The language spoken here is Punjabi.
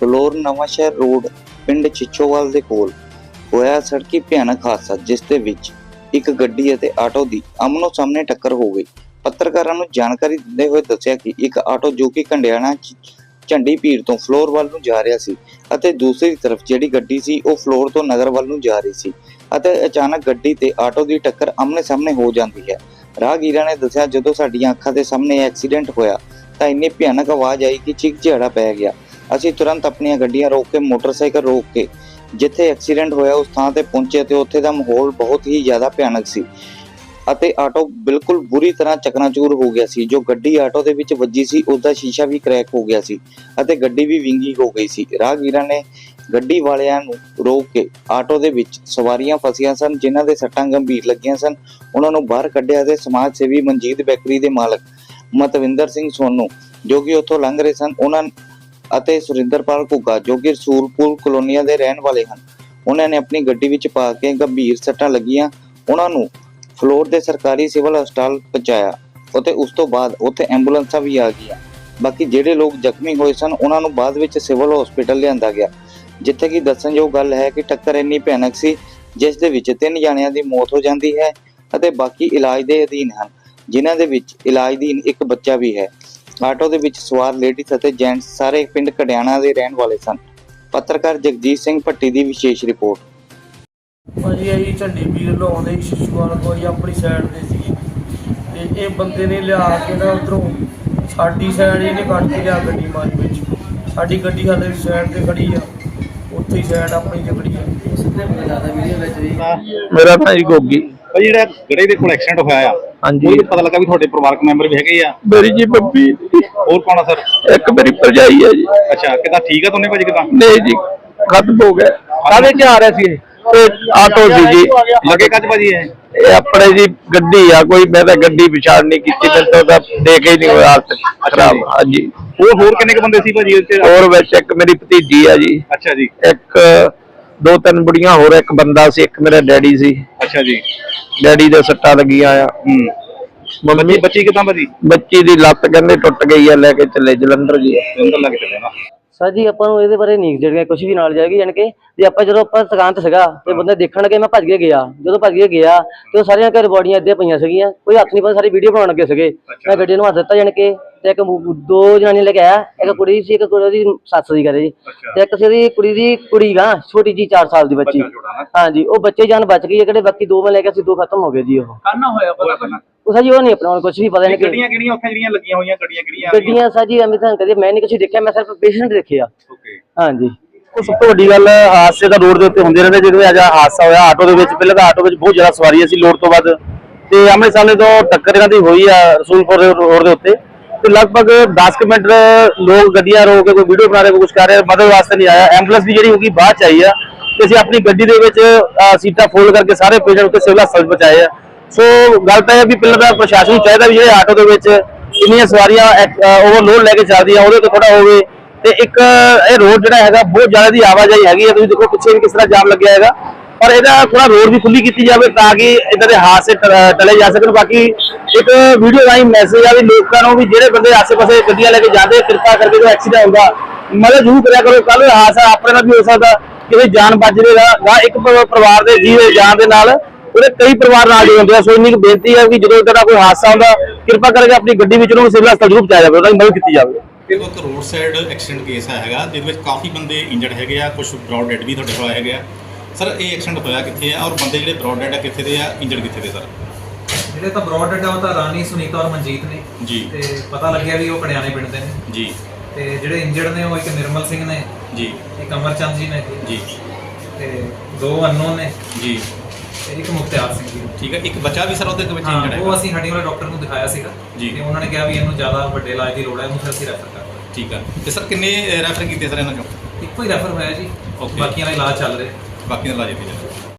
ਫਲੋਰ ਨਵਾਂਸ਼ਹਿਰ ਰੋਡ, ਪਿੰਡ ਚਿੱਚੋਵਾਲ ਦੇ ਕੋਲ ਹੋਇਆ ਸੜਕੀ ਭਿਆਨਕ ਹਾਦਸਾ, ਜਿਸ ਦੇ ਵਿੱਚ ਇੱਕ ਗੱਡੀ ਅਤੇ ਆਟੋ ਦੀ ਆਮਨੋ ਸਾਹਮਣੇ ਟੱਕਰ ਹੋ ਗਈ। ਪੱਤਰਕਾਰਾਂ ਨੂੰ ਜਾਣਕਾਰੀ ਦਿੰਦੇ ਹੋਏ ਦੱਸਿਆ ਕਿ ਇੱਕ ਆਟੋ ਜੋ ਕਿ ਕੰਡਿਆਣਾ ਝੰਡੀ ਪੀਰ ਤੋਂ ਫਲੋਰ ਵੱਲ ਨੂੰ ਜਾ ਰਿਹਾ ਸੀ ਅਤੇ ਦੂਸਰੀ ਤਰਫ ਜਿਹੜੀ ਗੱਡੀ ਸੀ, ਉਹ ਫਲੋਰ ਤੋਂ ਨਗਰ ਵੱਲ ਨੂੰ ਜਾ ਰਹੀ ਸੀ ਅਤੇ ਅਚਾਨਕ ਗੱਡੀ ਤੇ ਆਟੋ ਦੀ ਟੱਕਰ ਆਮਨੇ ਸਾਹਮਣੇ ਹੋ ਜਾਂਦੀ ਹੈ। ਰਾਹਗੀਰਾਂ ਨੇ ਦੱਸਿਆ, ਜਦੋਂ ਸਾਡੀਆਂ ਅੱਖਾਂ ਦੇ ਸਾਹਮਣੇ ਐਕਸੀਡੈਂਟ ਹੋਇਆ ਤਾਂ ਇੰਨੀ ਭਿਆਨਕ ਆਵਾਜ਼ ਆਈ ਕਿ ਚੀਕ ਝਾੜਾ ਪੈ ਗਿਆ। ਅਸੀਂ ਤੁਰੰਤ ਆਪਣੀਆਂ ਗੱਡੀਆਂ ਰੋਕ ਕੇ, ਮੋਟਰਸਾਈਕਲ ਰੋਕ ਕੇ ਜਿੱਥੇ ਐਕਸੀਡੈਂਟ ਹੋਇਆ ਉਸ ਥਾਂ ਤੇ ਪਹੁੰਚੇ ਤੇ ਉੱਥੇ ਦਾ ਮਾਹੌਲ ਬਹੁਤ ਹੀ ਜ਼ਿਆਦਾ ਭਿਆਨਕ ਸੀ ਅਤੇ ਆਟੋ ਬਿਲਕੁਲ ਬੁਰੀ ਤਰ੍ਹਾਂ ਚਕਨਾਚੂਰ ਹੋ ਗਿਆ ਸੀ। ਜੋ ਗੱਡੀ ਆਟੋ ਦੇ ਵਿੱਚ ਵੱਜੀ ਸੀ ਉਸ ਦਾ ਸ਼ੀਸ਼ਾ ਵੀ ਕ੍ਰੈਕ ਹੋ ਗਿਆ ਸੀ ਅਤੇ ਗੱਡੀ ਵੀ ਵਿੰਗੀ ਹੋ ਗਈ ਸੀ। ਰਾਹਗੀਰਾਂ ਨੇ ਗੱਡੀ ਵਾਲਿਆਂ ਨੂੰ ਰੋਕ ਕੇ ਆਟੋ ਦੇ ਵਿੱਚ ਸਵਾਰੀਆਂ ਫਸੀਆਂ ਸਨ, ਜਿਨ੍ਹਾਂ ਦੇ ਸੱਟਾਂ ਗੰਭੀਰ ਲੱਗੀਆਂ ਸਨ। ਉਹਨਾਂ ਨੂੰ ਬਾਹਰ ਕੱਢਿਆ ਤੇ ਸਮਾਜ ਸੇਵੀ ਮਨਜੀਤ ਬੈਕਰੀ ਦੇ ਮਾਲਕ ਮਤਵਿੰਦਰ ਸਿੰਘ ਸੋਨੂ, ਜੋ ਕਿ ਉੱਥੋਂ ਲੰਘ ਰਹੇ ਸਨ, ਉਹਨਾਂ ਅਤੇ ਸੁਰਿੰਦਰਪਾਲ ਘੁੱਗਾ, ਜੋ ਕਿ ਰਸੂਲਪੁਰ ਕਲੋਨੀਆ ਦੇ ਰਹਿਣ ਵਾਲੇ ਹਨ। ਉਹਨਾਂ ਨੇ ਆਪਣੀ ਗੱਡੀ ਵਿੱਚ ਪਾ ਕੇ ਗੰਭੀਰ ਸੱਟਾਂ ਲੱਗੀਆਂ। ਉਹਨਾਂ ਨੂੰ ਫਲੋਰ ਦੇ ਸਰਕਾਰੀ ਸਿਵਲ ਹਸਪਤਾਲ ਪਹੁੰਚਾਇਆ ਅਤੇ ਉਸ ਤੋਂ ਬਾਅਦ ਉੱਥੇ ਐਂਬੂਲੈਂਸਾਂ ਵੀ ਆ ਗਈਆਂ। ਬਾਕੀ ਜਿਹੜੇ ਲੋਕ ਜ਼ਖਮੀ ਹੋਏ ਸਨ, ਉਹਨਾਂ ਨੂੰ ਬਾਅਦ ਵਿੱਚ ਸਿਵਲ ਹਸਪੀਟਲ ਲਿਆਂਦਾ ਗਿਆ। ਜਿੱਥੇ ਕਿ ਦੱਸਣਯੋਗ ਗੱਲ ਹੈ ਕਿ ਟੱਕਰ ਇੰਨੀ ਭਿਆਨਕ ਸੀ, ਜਿਸ ਦੇ ਵਿੱਚ ਤਿੰਨ ਜਣਿਆਂ ਦੀ ਮੌਤ ਹੋ ਜਾਂਦੀ ਹੈ ਅਤੇ ਬਾਕੀ ਇਲਾਜ ਦੇ ਅਧੀਨ ਹਨ, ਜਿਨ੍ਹਾਂ ਦੇ ਵਿੱਚ ਇਲਾਜ ਅਧੀਨ ਇੱਕ ਬੱਚਾ ਵੀ ਹੈ। ਆਟੋ ਦੇ ਵਿੱਚ ਸਵਾਰ ਲੇਡੀਜ਼ ਅਤੇ ਜੈਂਟਸ ਸਾਰੇ ਪਿੰਡ ਕੜਿਆਣਾ ਦੇ ਰਹਿਣ ਵਾਲੇ ਸਨ। ਪੱਤਰਕਾਰ ਜਗਜੀਤ ਸਿੰਘ ਭੱਟੀ ਦੀ ਵਿਸ਼ੇਸ਼ ਰਿਪੋਰਟ। ਭਾਜੀ ਅਸੀਂ ਝੰਡੀ ਵੀਰ ਲਾਉਂਦੇ ਸੀ ਸ਼ਿਸ਼ੂਵਾਲ ਕੋਈ ਆਪਣੀ ਸਾਈਡ ਤੇ ਸੀ। ਤੇ ਇਹ ਬੰਦੇ ਨੇ ਲਿਆ ਕੇ ਨਾ ਉਧਰੋਂ ਸਾਡੀ ਸਾਈਡ ਇਹਨੇ ਕੱਢ ਕੇ ਲਿਆ ਗੱਡੀ ਮਾਰੀ ਵਿੱਚ। ਸਾਡੀ ਗੱਡੀ ਹਾਲੇ ਵੀ ਸਾਈਡ ਤੇ ਖੜੀ ਆ। ਉੱਥੇ ਹੀ ਸਾਈਡ ਆਪਣੀ ਜਗੜੀ ਆ। ਮੇਰਾ ਨਾਂ ਜੀ? ਗੋਗੀ। ਭਾਈ ਜਿਹੜਾ ਗੜੇ ਦੇ ਕੋਲ ਐਕਸੀਡੈਂਟ ਹੋਇਆ ਆ ਹਾਂਜੀ। ਉਹਦੇ ਪਤਾ ਲੱਗਾ ਵੀ ਤੁਹਾਡੇ ਪਰਿਵਾਰਕ ਮੈਂਬਰ ਵੀ ਹੈਗੇ ਆ। ਮੇਰੀ ਜੀ ਬੱਬੀ। ਹੋਰ ਕੌਣ ਆ ਸਰ? ਇੱਕ ਮੇਰੀ ਭਰਜਾਈ ਹੈ ਜੀ। ਅੱਛਾ ਕਿਦਾਂ ਠੀਕ ਆ ਤੁਹਾਨੂੰ ਭਾਜੀ ਕਿਦਾਂ? ਨਹੀਂ ਜੀ ਖਤਮ ਹੋ ਗਿਆ। ਕਾਹਦੇ ਚ ਆ ਰਿਹਾ ਸੀ ਇਹ? ਆਟੋ ਸੀ ਜੀ। ਲੱਗੇ ਕੱਜ ਭਾਜੀ ਇਹ? ਇਹ ਆਪਣੇ ਜੀ ਗੱਡੀ ਆ ਕੋਈ ਮੈਂ ਤਾਂ ਗੱਡੀ ਵਿਚਾਰ ਨਹੀਂ ਕੀਤੀ ਮੈਂ ਤਾਂ ਉਹਦਾ ਦੇਖ ਹੀ ਨਹੀਂ ਹੋਇਆ ਹਾਲਤ ਖਰਾਬ। ਹਾਂਜੀ। ਹੋਰ ਹੋਰ ਕਿੰਨੇ ਕ ਬੰਦੇ ਸੀ ਭਾਜੀ ਇੱਥੇ? ਹੋਰ ਵਿੱਚ ਇੱਕ ਮੇਰੀ ਭਤੀਜੀ ਆ ਜੀ। ਅੱਛਾ ਜੀ। ਇੱਕ ਦੋ ਤਿੰਨ ਬੁੜੀਆਂ ਹੋਰ ਇੱਕ ਬੰਦਾ ਸੀ ਇੱਕ ਮੇਰਾ ਡੈਡੀ ਸੀ। ਅੱਛਾ ਜੀ। ਡੈਡੀ ਦੇ ਸੱਟਾਂ ਲੱਗੀਆਂ ਆ। ਹੂੰ। ਮੰਮੀ ਬੱਚੀ ਕਿਦਾਂ ਭਾਜੀ ਬੱਚੀ ਦੀ ਲੱਤ ਕਹਿੰਦੇ ਟੁੱਟ ਗਈ ਆ ਲੈ ਕੇ ਚੱਲੇ ਜਲੰਧਰ ਜੀ। ਅੰਦਰ ਲੱਗ ਚੱਲੇ ਨਾ। ਸਰ ਜੀ ਆਪਾਂ ਨੂੰ ਇਹਦੇ ਬਾਰੇ ਨਹੀਂ ਜਿਹੜੀਆਂ ਕੁਝ ਵੀ ਨਾਲ ਜਾਏਗੀ ਯਾਨੀ ਕਿ ਜੇ ਆਪਾਂ ਜਦੋਂ ਆਪਾਂ ਦੁਕਾਨ ਤੇ ਸੀਗਾ ਤੇ ਬੰਦੇ ਦੇਖਣ ਲੱਗੇ ਮੈਂ ਭੱਜ ਕੇ ਗਿਆ। ਜਦੋਂ ਭੱਜ ਕੇ ਗਿਆ ਤੇ ਉਹ ਸਾਰੀਆਂ ਘਰ ਬੋਡੀਆਂ ਇੱਦਾਂ ਪਈਆਂ ਸੀਗੀਆਂ। ਕੋਈ ਹੱਥ ਨਹੀਂ ਪਾ ਸਾਰੀ ਵੀਡੀਓ ਬਣਾਉਣ ਲੱਗੇ ਸੀਗੇ। ਮੈਂ ਗੱਡੀ ਨੂੰ ਹੱਥ ਦਿੱਤਾ ਯਾਨੀ ਕਿ ਤੇ ਇੱਕ ਮੁ- ਦੋ ਜਨਾਨੀਆਂ ਲੈ ਕੇ ਆਇਆ ਇੱਕ ਕੁੜੀ ਸੀ ਇੱਕ ਕੁੜੀ ਦੀ ਸੱਸ ਦੀ ਕਰੇ ਜੀ। ਤੇ ਇੱਕ ਸੀ ਉਹਦੀ ਕੁੜੀ ਦੀ ਕੁੜੀ ਗਾ ਛੋਟੀ ਜੀ 4 ਸਾਲ ਦੀ ਬੱਚੀ। ਬੱਚਾ ਛੋਟਾ ਨਾ। ਹਾਂਜੀ ਉਹ ਬੱਚੇ ਜਾਨ ਬਚ ਗਈ ਹੈ ਕਿਹੜੇ ਬਾਕੀ ਦੋ ਮੈਂ ਲੈ ਕੇ ਸੀ ਦੋ ਖਤਮ ਹੋ ਗਏ ਜੀ ਉਹ। ਕਾਨਾ ਹੋਇਆ ਪਤਾ ਉਹ ਸਰ ਜੀ ਉਹ ਨਹੀਂ ਆਪਣਾ ਕੁਝ ਵੀ ਪਤਾ ਨਹੀਂ ਕਿ ਗੱਡੀਆਂ ਕਿਹੜੀਆਂ ਉੱਥੇ ਜਿਹੜੀਆਂ ਲੱਗੀਆਂ ਹੋਈਆਂ ਗੱਡੀਆਂ ਕਿਹੜੀਆਂ ਗੱਡੀਆਂ ਸਰ ਜੀ ਐਵੇਂ ਤਾਂ ਕਦੇ ਮੈਂ ਨਹੀਂ ਕੁਝ ਦੇਖਿਆ ਮੈਂ ਸਿਰਫ ਪੇਸ਼ੈਂਟ ਦੇਖਿਆ ਓਕੇ ਹਾਂਜੀ। ਉਹ ਸਭ ਤੋਂ ਵੱਡੀ ਗੱਲ ਹਾਦਸੇ ਤਾਂ ਰੋਡ ਦੇ ਉੱਤੇ ਹੁੰਦੇ ਰਹਿੰਦੇ ਜਿਵੇਂ ਅੱਜ ਆਹ ਹਾਦਸਾ ਹੋਇਆ ਆਟੋ ਦੇ ਵਿੱਚ ਪਹਿਲਾਂ ਤਾਂ ਆਟੋ ਵਿੱਚ ਬਹੁਤ ਜ਼ਿਆਦਾ ਸਵਾਰੀਆਂ ਸੀ ਲੋਡ ਤੋਂ ਵੱਧ। ਤੇ ਆਮਣੇ ਸਾਹਮਣੇ ਤੋਂ ਟੱਕਰ ਇਹਨਾਂ ਦੀ ਹੋਈ ਆ ਰਸੂਲਪੁਰ ਦੇ ਰੋਡ ਦੇ ਉੱਤੇ। ਤੇ ਲਗਭਗ 10 ਕੁ ਮਿੰਟ ਲੋਕ ਗੱਡੀਆਂ ਰੋਕ ਕੇ ਕੋਈ ਵੀਡੀਓ ਬਣਾ ਰਹੇ, ਕੋਈ ਕੁਝ ਕਰ ਰਹੇ ਮਦਦ ਵਾਸਤੇ ਨਹੀਂ ਆਇਆ। ਐਂਬੂਲੈਂਸ ਵੀ ਜਿਹੜੀ ਹੋਗੀ ਬਾਅਦ ਚ ਆਈ ਆ ਤੇ ਅਸੀਂ ਆਪਣੀ ਗੱਡੀ ਦੇ ਵਿੱਚ ਸੀਟਾਂ ਫੋਲਡ ਕਰਕੇ ਸਾਰੇ ਪੇਸ਼ੈਂਟ ਉੱਤੇ ਸਿਵਲ ਹਸਪਤਾਲ ਪਹੁੰਚਾਏ ਆ। ਸੋ ਗੱਲ ਤਾਂ ਇਹ ਵੀ ਪਹਿਲਾਂ ਤਾਂ ਪ੍ਰਸ਼ਾਸਨ ਨੂੰ ਚਾਹੀਦਾ ਵੀ ਜਿਹੜੇ ਆਟੋ ਦੇ ਵਿੱਚ ਇੰਨੀਆਂ ਸਵਾਰੀਆਂ ਓਵਰਲੋਡ ਲੈ ਕੇ ਚੱਲਦੀਆਂ ਉਹਦੇ ਤੇ ਥੋੜਾ ਹੋਵੇ। ਤੇ ਇੱਕ, ਇਹ ਰੋਡ ਜਿਹੜਾ ਹੈਗਾ, ਬਹੁਤ ਜ਼ਿਆਦਾ ਦੀ ਆਵਾਜਾਈ ਹੈਗੀ ਹੈ ਤੁਸੀਂ ਦੇਖੋ ਪਿੱਛੇ ਵੀ ਕਿਸ ਤਰ੍ਹਾਂ ਜਾਮ ਲੱਗਿਆ ਹੈਗਾ। ਪਰ ਇਹਦਾ ਥੋੜਾ ਰੋਡ ਵੀ ਖੁੱਲੀ ਕੀਤੀ ਜਾਵੇ ਤਾਂ ਕਿ ਇਦਾਂ ਦੇ ਹਾਦਸੇ ਟ- ਟਲੇ ਜਾ ਸਕਣ। ਬਾਕੀ ਇੱਕ ਵੀਡੀਓ ਰਾਹੀਂ ਮੈਸੇਜ ਆ ਵੀ ਲੋਕਾਂ ਨੂੰ ਵੀ ਜਿਹੜੇ ਬੰਦੇ ਆਸੇ-ਪਾਸੇ ਗੱਡੀਆਂ ਲੈ ਕੇ ਜਾਂਦੇ ਕਿਰਪਾ ਕਰਕੇ ਜੋ ਐਕਸੀਡੈਂਟ ਹੁੰਦਾ, ਮਦਦ ਜ਼ਰੂਰ ਕਰਿਆ ਕਰੋ। ਕੱਲ ਹਾਦਸਾ ਆਪਣੇ ਨਾਲ ਵੀ ਹੋ ਸਕਦਾ, ਕਿਸੇ ਜਾਨ ਬਚ ਜਾਏਗਾ ਜਾਂ ਇੱਕ ਪਰਿਵਾਰ ਦੇ ਜੀਵ ਦੇ ਜਾਨ ਦੇ ਨਾਲ, ਉਹਦੇ ਕਈ ਪਰਿਵਾਰ ਨਾਲ ਜੁੜੇ ਹੁੰਦੇ ਆ। ਸੋ ਇੰਨੀ ਬੇਨਤੀ ਹੈ ਕਿ ਜਦੋਂ ਇਦਾਂ ਕੋਈ ਹਾਦਸਾ ਹੁੰਦਾ, ਕਿਰਪਾ ਕਰਕੇ ਆਪਣੀ ਗੱਡੀ ਵਿੱਚ ਉਹਨੂੰ ਸਿਵਲ ਹਸਪਤਾਲ ਜ਼ਰੂਰ ਪਹੁੰਚਾਇਆ ਜਾਵੇ ਉਹਦਾ ਮਦਦ ਕੀਤੀ ਜਾਵੇ। ਇਹ ਇੱਕ ਰੋਡ ਸਾਈਡ ਐਕਸੀਡੈਂਟ ਕੇਸ ਹੈਗਾ, ਜਿਹਦੇ ਵਿੱਚ ਕਾਫੀ ਬੰਦੇ ਇੰਜਰਡ ਹੈਗੇ ਆ ਕੁਝ ਬ੍ਰੌਡ ਡੈਡ ਵੀ ਤੁਹਾਡੇ ਕੋਲ ਹੈਗੇ ਆ। ਸਰ, ਇਹ ਐਕਸੀਡੈਂਟ ਹੋਇਆ ਕਿੱਥੇ ਆ? ਔਰ ਬੰਦੇ ਜਿਹੜੇ ਬ੍ਰੌਡ ਡੈਡ ਆ, ਕਿੱਥੇ ਦੇ ਆ? ਇੰਜਰਡ ਕਿੱਥੇ ਦੇ, ਸਰ? ਜਿਹੜੇ ਤਾਂ ਬ੍ਰੌਡ ਡੈਡ ਉਹ ਤਾਂ ਰਾਣੀ ਸੁਨੀਤਾ ਔਰ ਮਨਜੀਤ ਨੇ। ਜੀ। ਤੇ ਪਤਾ ਲੱਗਿਆ ਵੀ ਉਹ ਕੜਿਆਣੇ ਪਿੰਡ ਦੇ ਨੇ। ਜੀ। ਤੇ ਜਿਹੜੇ ਇੰਜਰਡ ਨੇ ਉਹ ਇੱਕ ਨਿਰਮਲ ਸਿੰਘ ਨੇ। ਜੀ। ਇੱਕ ਅਮਰਚੰਦ ਜੀ ਨੇ। ਜੀ। ਤੇ ਦੋ ਅਨਨੋਨ ਨੇ। ਜੀ। ਤੇ ਇੱਕ ਮੁਖਤਿਆਰ ਸਿੰਘ ਜੀ ਠੀਕ ਹੈ ਇੱਕ ਬੱਚਾ ਵੀ ਸਰ ਉਹਦੇ ਵਿੱਚ ਹਾਂ ਇੰਜਰਡ ਉਹ ਹੈ ਅਸੀਂ ਹੱਡੀ ਵਾਲੇ ਡਾਕਟਰ ਨੂੰ ਦਿਖਾਇਆ ਸੀਗਾ। ਜੀ। ਤੇ ਉਹਨਾਂ ਨੇ ਕਿਹਾ ਵੀ ਇਹਨੂੰ ਜ਼ਿਆਦਾ ਵੱਡੇ ਇਲਾਜ ਦੀ ਲੋੜ ਹੈ ਉਹਨੂੰ ਫਿਰ ਅਸੀਂ ਰੈਫਰ ਕਰ ਠੀਕ ਹੈ। ਤੇ ਸਰ ਕਿੰਨੇ ਰੈਫਰ ਕੀਤੇ ਸਰ ਇਹਨਾਂ ਚੋਂ? ਇੱਕੋ ਹੀ ਰੈਫਰ ਹੋਇਆ ਜੀ. ਬਾਕੀਆਂ ਦਾ ਇਲਾਜ ਚੱਲ ਰਿਹਾ। ਬਾਕੀ ਦਾ ਇਲਾਜ ਇੱਥੇ ਚੱਲ ਰਿਹਾ।